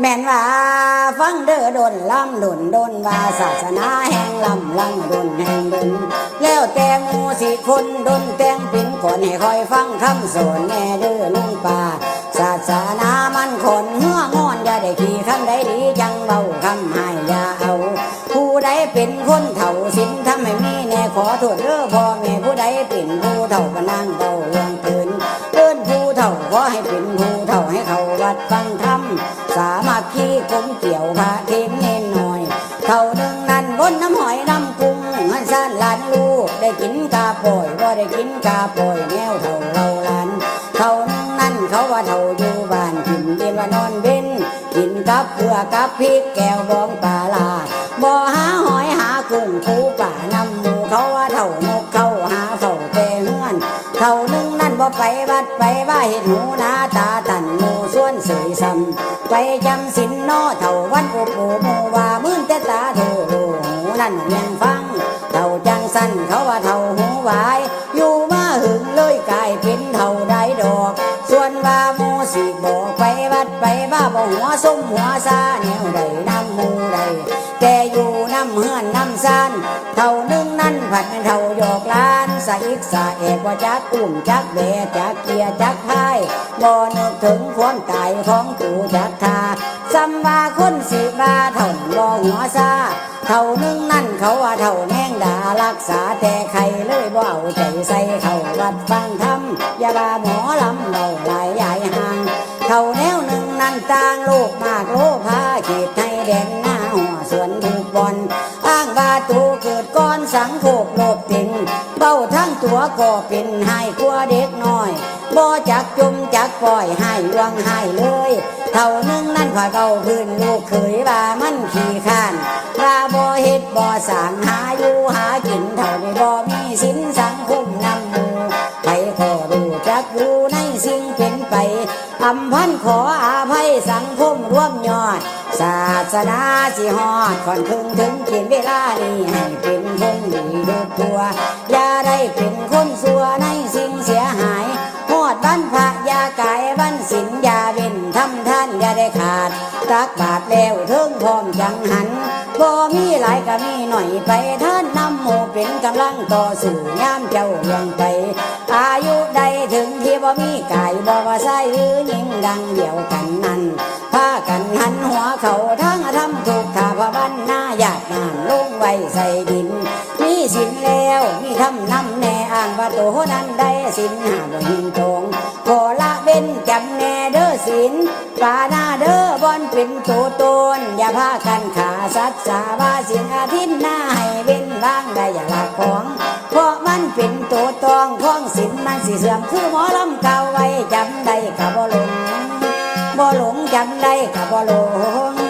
แม่นว่าฟังเด้อดนลำดนดนว่าศาสนาแห่งลำลำดนแห่งดนแล้วแต่หมูสิคนดนแต่งปิ่นก่อนให้คอยฟังคำสอนแน่เด้อลุงป่าศาสนามันคนหัวงอนอย่าได้ขี่คำใดดีจังเบาคำให้อย่าเอา ผู้ใดเป็นคนเฒ่าสินทำให้มีแน่ขอโทษเด้อพ่อแม่ผู้ใดเป็นผู้เฒ่าก็นั่งเบา ยวพระเทมเน้นหน่อยเท่านึงนั้นบนน้ำหอยน้ำกุ้งหันซ่านหลานลูกได้กินกาป่อยบ่ได้กินกาป่อยแนวเท่าเราหลานเท่านึงนั้นเขาว่าเท่าอยู่บ้านกินเย็นว่านอนเว้นกินกับเกลือกับพริกแก้วบองปลาลาบ่หาหอยหากุ้งคูป่าน้ำหมูเขาว่าเท่านกเขาหาเฝ้าแต่เฮือนเท่านึงนั่นบ่ไปวัดไปว่าเห็นหูหน้าตาตันหมูส่วนสวยซ้ำไปจำสินนอ เท่าวันอุปูหมูว่ามื่นแต่ตาโถหูนั่นยังฟังเท่าจังสั้นเขาว่าเท่าหูวาย อยู่มาหึงเลยกลายเป็นเท่าได้ดอก ส่วนว่าโมสิบอกไปวัดไปบ้าบ่หัวส้มหัวซาแนวใดน้ำหมูใดแต่อยู่ น้ำเฮือนน้ำซานเท่านึงนั่นผัดเป็นเท่าหยอกล้านสะอิกสะเอกว่าจักกุ้มจักแบจักเกียจักพายบ่นึกถึงความตายของตูจักทาซ้ำว่าคนสิบาเท่าบ่หัวซาเท่านึงนั่นเขาว่าเท่าแน่งดารักษาแต่ใครเลยบ่เอาใจใส่เขาวัดฟังธรรมอย่าบาหมอลำเราหลายใหญ่ห่างเท่าแนวหนึ่งนั่นต่างโลกมากโลภาเขตไทยแดนหน้าหัว สวนถูกบอลอ้างว่าตูเกิดก้อนสังโคกโลบติงเบ้าทั้งตัวก็เป็นให้กลัวเด็กน้อยบ่จักจุมจักปล่อยให้ลวงให้เลยเท่านึงนั่นคอยเบาพื้นลูกเขยว่ามันขี้ข้านว่าบ่เฮ็ดบ่สร้างหาอยู่หากินเท่านี้บ่มีสินสังคมนำหมู่ไปขอรู้จักอยู่ในสิ่งเป็นไปอำพันขออาภัยสังคมร่วมยอด ศาสนาสิฮอดก่อนครึ่งถึงเขียนเวลานี้ให้เป็นคนดีดูตัว อย่าได้เป็นคนสัวในสิ่งเสียหายหอดบ้านพระยากายบ้านศิลอยาเว้นทำท่านอย่าได้ขาด ตักบาทแล้วเทิงพร้อมจังหันบ่มีหลายก็มีหน่อยไปท่านนำหมู่เป็นกำลังต่อสู่ยามเจ้าเรืองไป อายุใดถึงที่บ่มีกายบ่ว่าใส่หรือหญิงดังเดียวกันนั้น เขาทั้งทำถูกขาพบันหน้าหยาดนานลงไว้ใส่ดิน มีสินแล้วมีทำนำแน่อ่างว่าโตนั้นได้สินหาบ่หินตรงขอละเว้นจำแน่เด้อสินปาหน้าเด้อบอนเป็นโตตนอย่าพากันขาสัตว์สาบาสินอาทิตย์หน้าให้เว้นว่างได้อย่าละของเพราะมันเป็นตัวตองของสินมันสิเสื่อมคือหมอลำเก่าไว้จำได้กับบ่ลง บ่หลงจำได้ก็บ่หลง